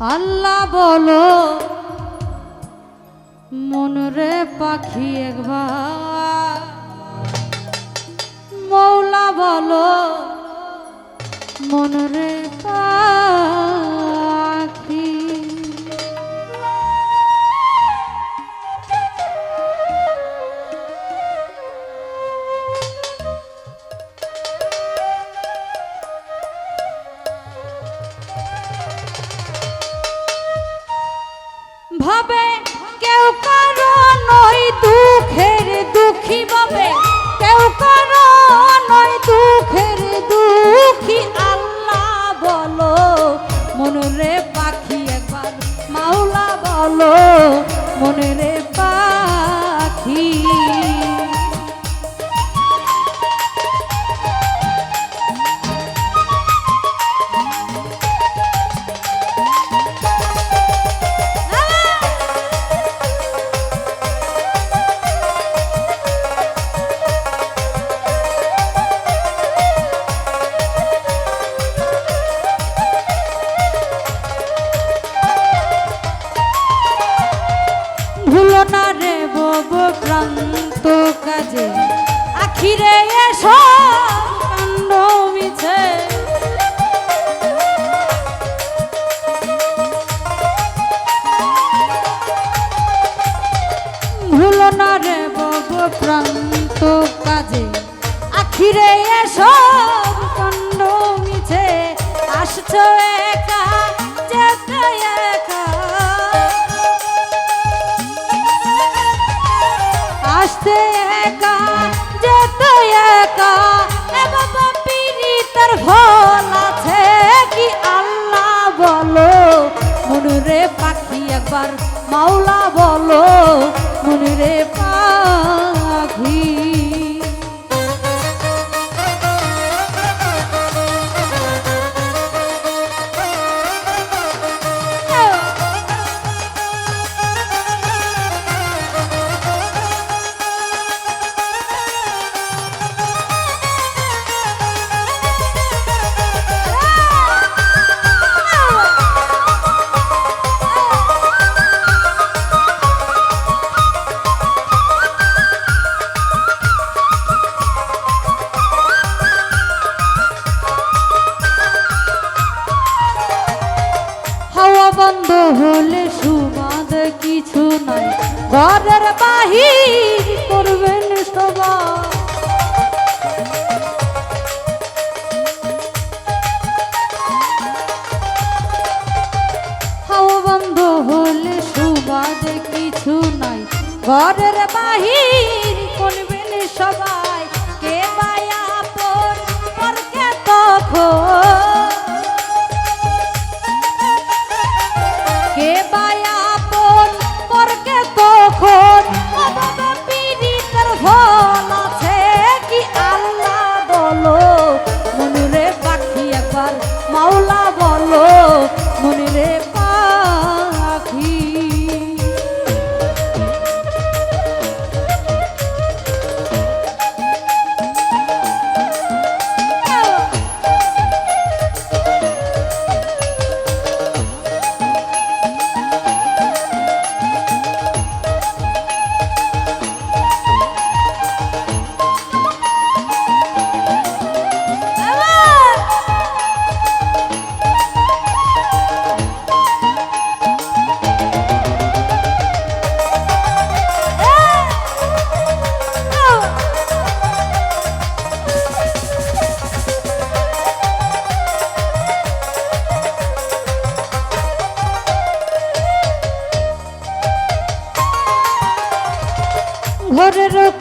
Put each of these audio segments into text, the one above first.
আল্লাহ বলো মনরে পাখি একবার। মৌলা বলো মনরে পাখি বব কাজে। আখিরে এসো, কাণ্ড মিছে। ভুলো না রে বব প্রান্ত কাজে। আখিরে এসো, কাণ্ড মিছে। আসছো আসতে একা যেতে একা বাবা পীড়িতের ফল আছে কি আল্লাহ বলো? মনুরে পাখি একবার মাওলা বলো মনুরে পাখি হলে সুবাদ কিছু নাই। ঘরের বাহির করবেন সবাই। হলে সুবাদ কিছু নাই। ঘরের বাহির করবেন সবাই।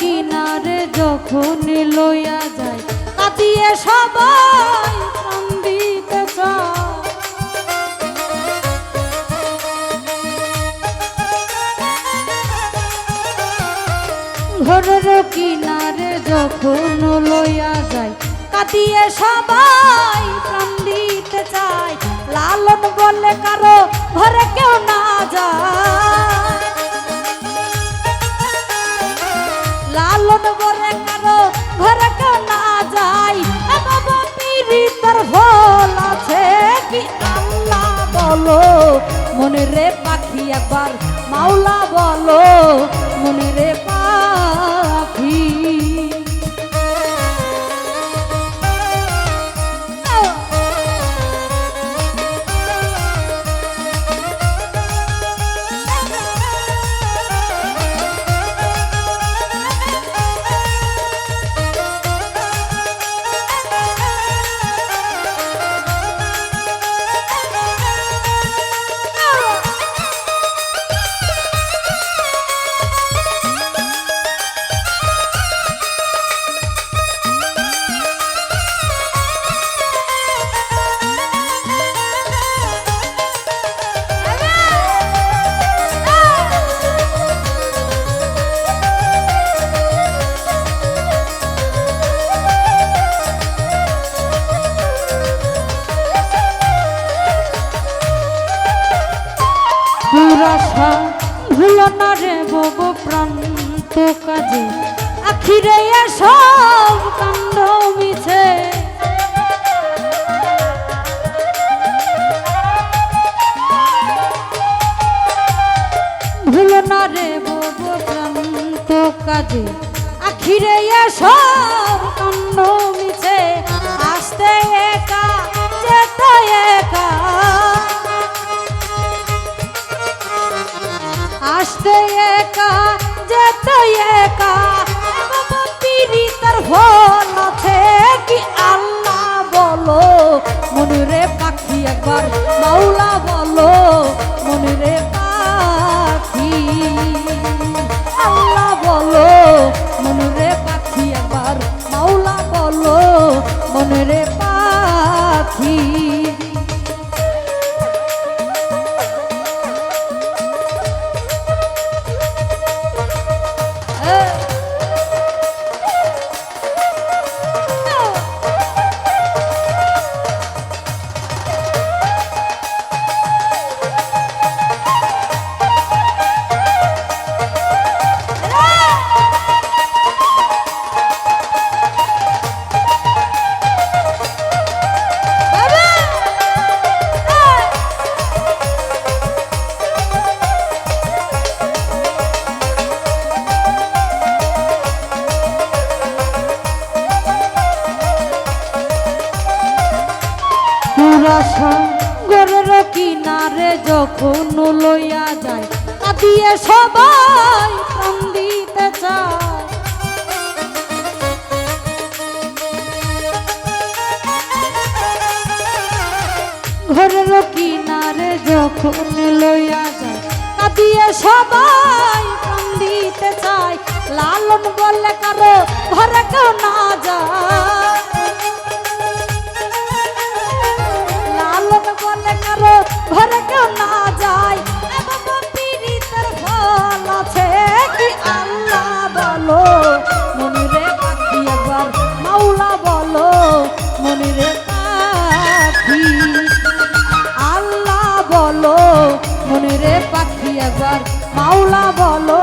কিনারে যখন লইয়া যায়, কাঁদিয়ে সবাই কান্দিতে ঘরের কিনারে যখন লইয়া যায়, কাঁদিয়ে সবাই প্রাণ দিতে চায়। লালন বলে কারও ঘরে কেউ না যায়। কি আল্লাহ বলো মনে রে পাখি একবার মাওলা বলো মনে রে পাখি দুরাশা ভুল না রে বব প্রান্ত কাজে। আখিরে সব কাণ্ড মিছে। ভুল না রে বব প্রান্ত কাজে। আখিরে সব কাণ্ড মিছে। আসতে একা আসতে একা যেতে একা বাবা পীড়িতার ফল আছে। কি আল্লাহ বলো? মনুরে পাখি একবার মাওলা বলো, মনুরে পাখি। আল্লাহ বলো, মনুরে পাখি একবার মাওলা বলো, মনুরে পাখি। যখন লইয়া যায়, কাঁদিয়ে সবাই প্রাণ চায়। ঘরের কিনারে যখন লইয়া যায়, কাঁদিয়ে সবাই প্রাণ চায়। লালন বলে কারও ঘরে কেউ না যায়। ঘরে না আছে বলো? মনিরে পাখি একবার মাওলা বলো, মনিরে পাখি আল্লাহ বলো পাখি মাওলা বলো